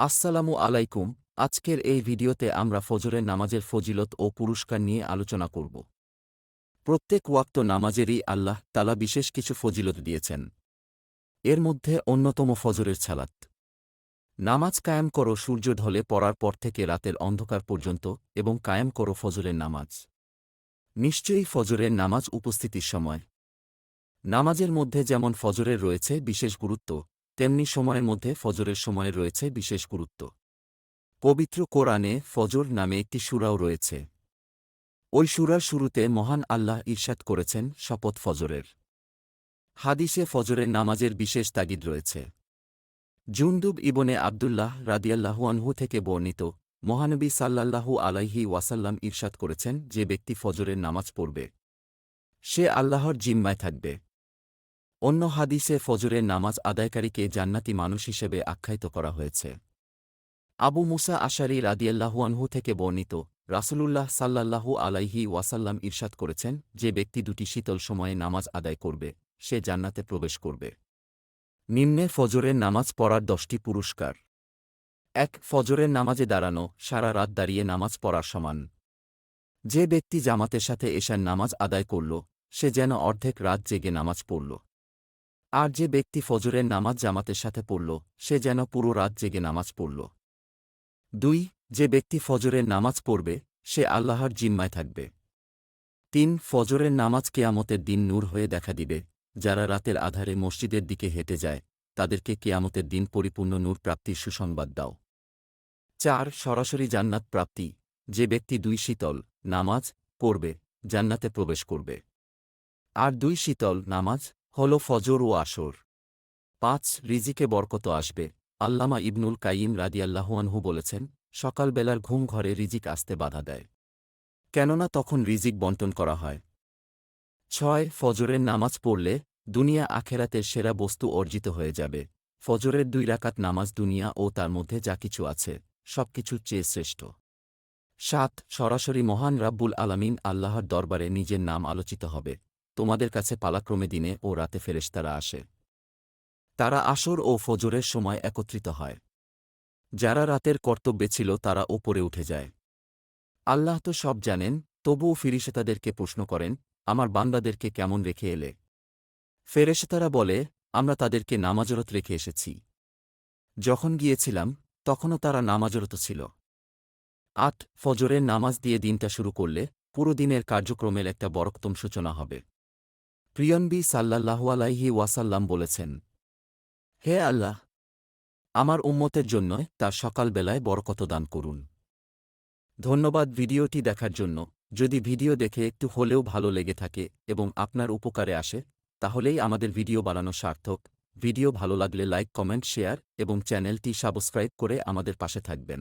আসসালামু আলাইকুম, আজকের এই ভিডিওতে আমরা ফজরের নামাজের ফজিলত ও পুরস্কার নিয়ে আলোচনা করব। প্রত্যেক ওয়াক্ত নামাজেরই আল্লাহ তালা বিশেষ কিছু ফজিলত দিয়েছেন। এর মধ্যে অন্যতম ফজরের ছালাত নামাজ কায়েম করো, সূর্য ঢলে পড়ার পর থেকে রাতের অন্ধকার পর্যন্ত এবং কায়েম করো ফজরের নামাজ। নিশ্চয়ই ফজরের নামাজ উপস্থিতির সময়। নামাজের মধ্যে যেমন ফজরের রয়েছে বিশেষ গুরুত্ব তেমনি সময়ের মধ্যে ফজরের সময়ে রয়েছে বিশেষ গুরুত্ব। পবিত্র কোরআনে ফজর নামে একটি সুরাও রয়েছে। ওই সুরার শুরুতে মহান আল্লাহ ঈর্ষাদ করেছেন শপথ ফজরের। হাদিসে ফজরের নামাজের বিশেষ তাগিদ রয়েছে। জুন্দুব ইবনে আবদুল্লাহ রাদিয়াল্লাহু আনহু থেকে বর্ণিত মহানবী সাল্লাল্লাহু আলাইহি ওয়াসাল্লাম ঈর্ষাদ করেছেন যে ব্যক্তি ফজরের নামাজ পড়বে, সে আল্লাহর জিম্মায় থাকবে। অন্য হাদিসে ফজরের নামাজ আদায়কারীকে জান্নাতি মানুষ হিসেবে আখ্যায়িত করা হয়েছে। আবু মুসা আশারি রাদিয়াল্লাহুয়ানহু থেকে বর্ণিত, রাসুলুল্লাহ সাল্লাল্লাহু আলাইহি ওয়াসাল্লাম ঈর্ষাদ করেছেন যে ব্যক্তি দুটি শীতল সময়ে নামাজ আদায় করবে, সে জান্নাতে প্রবেশ করবে। নিম্নে ফজরের নামাজ পড়ার দশটি পুরস্কার। এক, ফজরের নামাজে দাঁড়ানো, সারা রাত দাঁড়িয়ে নামাজ পড়ার সমান। যে ব্যক্তি জামাতের সাথে এশার নামাজ আদায় করল, সে যেন অর্ধেক রাত জেগে নামাজ পড়ল। আর যে ব্যক্তি ফজরের নামাজ জামাতের সাথে পড়ল, সে যেন পুরো রাত জেগে নামাজ পড়ল। দুই, যে ব্যক্তি ফজরের নামাজ পড়বে, সে আল্লাহর জিম্মায় থাকবে। তিন, ফজরের নামাজ কেয়ামতের দিন নূর হয়ে দেখা দিবে। যারা রাতের আধারে মসজিদের দিকে হেঁটে যায়, তাদেরকে কেয়ামতের দিন পরিপূর্ণ নূর প্রাপ্তির সুসংবাদ দাও। চার, সরাসরি জান্নাত প্রাপ্তি। যে ব্যক্তি দুই শীতল নামাজ পড়বে, জান্নাতে প্রবেশ করবে। আর দুই শীতল নামাজ হল ফজর ও আসর। পাঁচ, রিজিকে বরকত আসবে। আল্লামা ইবনুল কাইম রাদিয়াল্লাহুয়ানহু বলেছেন, সকালবেলার ঘুম ঘরে রিজিক আসতে বাধা দেয়। কেননা তখন রিজিক বন্টন করা হয়। ছয়, ফজরের নামাজ পড়লে দুনিয়া আখেরাতের সেরা বস্তু অর্জিত হয়ে যাবে। ফজরের দুই রাকাত নামাজ দুনিয়া ও তার মধ্যে যা কিছু আছে, সবকিছুর চেয়ে শ্রেষ্ঠ। সাত, সরাসরি মহান রাব্বুল আলামিন আল্লাহর দরবারে নিজের নাম আলোচিত হবে। তোমাদের কাছে পালাক্রমে দিনে ও রাতে ফেরেশতারা আসে। তারা আসর ও ফজরের সময় একত্রিত হয়। যারা রাতের কর্তব্যে ছিল তারা ওপরে উঠে যায়। আল্লাহ তো সব জানেন, তবুও ফিরিসেতাদেরকে প্রশ্ন করেন, আমার বান্দাদেরকে কেমন রেখে এলে? ফেরেশতারা বলে, আমরা তাদেরকে নামাজরত রেখে এসেছি। যখন গিয়েছিলাম, তখনও তারা নামাজরত ছিল। আট, ফজরের নামাজ দিয়ে দিনটা শুরু করলে পুরো দিনের কার্যক্রমের একটা বরক্তম সূচনা হবে। প্রিয়নবী আলাইহি ওয়াসাল্লাম বলেছেন, হে আল্লাহ, আমার উম্মতের জন্য তা সকালবেলায় বরকত দান করুন। ধন্যবাদ ভিডিওটি দেখার জন্য। যদি ভিডিও দেখে একটু হলেও ভালো লেগে থাকে এবং আপনার উপকারে আসে, তাহলেই আমাদের ভিডিও বানানো সার্থক। ভিডিও ভালো লাগলে লাইক, কমেন্ট, শেয়ার এবং চ্যানেলটি সাবস্ক্রাইব করে আমাদের পাশে থাকবেন।